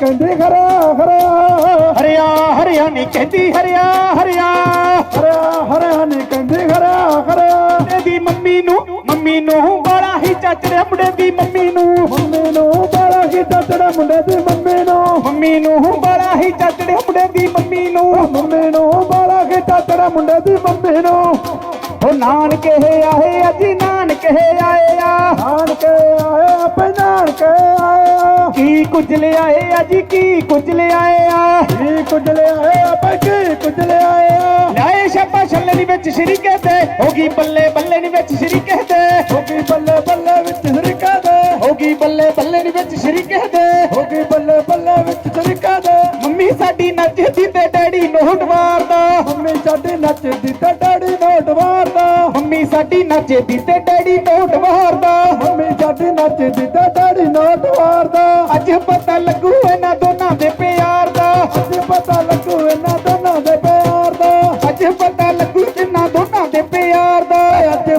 ਕਹਿੰਦੀ ਖਰਾ ਖਰਾ ਹਰਿਆ ਹਰਿਆ ਨੀ ਕਹਿੰਦੀ ਹਰਿਆ ਹਰਿਆ। ਹਰਿਆ ਹਰਿਆ ਨੀ ਕਹਿੰਦੀ ਖਰਾ ਖਰਾ ਮੁੰਡੇ ਦੀ ਮੰਮੀ ਨੂੰ ਮੰਮੀ ਨੂੰ ਬਾਲਾ ਹੀ ਚੱਚੜਿਆ ਮੁੰਡੇ ਦੀ ਮੰਮੀ ਨੂੰ। ਮੰਮੀ ਨੂੰ ਬਾਲਾ ਕੀ ਤੜਾ ਮੁੰਡੇ ਦੀ ਮੰਮੀ ਨੂੰ। ਮੰਮੀ ਨੂੰ ਬਾਲਾ ਹੀ ਚੱਚੜਿਆ ਮੁੰਡੇ ਦੀ ਮੰਮੀ ਨੂੰ। ਮੰਮੀ ਨੂੰ ਬਾਲਾ ਕੀ ਤੜਾ ਮੁੰਡੇ ਦੀ ਮੰਮੀ ਨੂੰ। ਉਹ ਨਾਨਕੇ ਆਏ ਅਜੀ ਨਾਨਕੇ ਆਏ ਆ। ਨਾਨਕੇ ਆਏ ਆਪੇ ਨਾਨਕੇ ਕੀ ਕੁਝ ਲਿਆਏ ਅਜੀ ਕੀ ਕੁਝ ਲਿਆਏ ਆ? ਕੀ ਕੁਝ ਲਿਆਏ ਆਪੇ ਕੀ ਕੁਝ ਲਿਆਏ ਆ? ਲਿਆਏ ਸ਼ਾਬਾ ਛੱਲੇ ਦੀ ਵਿੱਚ ਸ਼ਰੀ ਕਹਤੇ ਹੋ ਗਈ ਬੱਲੇ ਬੱਲੇ ਦੀ ਵਿੱਚ ਸ਼ਰੀ ਕਹਤੇ। ਹੋ ਗਈ ਬੱਲੇ ਬੱਲੇ ਵਿੱਚ ਸਰੀਕਾ ਦੇ ਹੋ ਗਈ ਬੱਲੇ ਬੱਲੇ ਦੀ ਵਿੱਚ ਸ਼ਰੀ ਕਹਤੇ। ਹੋ ਗਈ ਬੱਲੇ ਬੱਲੇ ਵਿੱਚ ਸਰੀਕਾ ਦੇ ਮੰਮੀ ਸਾਡੀ ਨੱਚਦੀ ਤੇ ਡੈਡੀ ਨੋਟ ਮਾਰਦਾ ਮੰਮੀ ਸਾਡੀ ਨੱਚਦੀ ਤੇ ਡੈਡੀ ਨੋਟ ਮਾਰਦਾ ਮੰਮੀ ਸਾਡੀ ਨੱਚਦੀ ਤੇ ਡੈਡੀ ਨੋਟ ਮਾਰਦਾ ਮੰਮੀ ਸਾਡੀ ਨੱਚਦੀ ਦੁਆਰ ਦਾ। ਅੱਜ ਪਤਾ ਲੱਗੂ ਇਹਨਾਂ ਦੋਨਾਂ ਦੇ ਪਿਆਰ ਦਾ। ਅੱਜ ਪਤਾ ਲੱਗੂ ਇਹਨਾਂ ਦੋਨਾਂ ਦੇ ਪਿਆਰ ਦਾ। ਅੱਜ ਪਤਾ ਲੱਗੂ ਇਹਨਾਂ ਦੋਨਾਂ ਦੇ ਪਿਆਰ ਦਾ। ਅੱਜ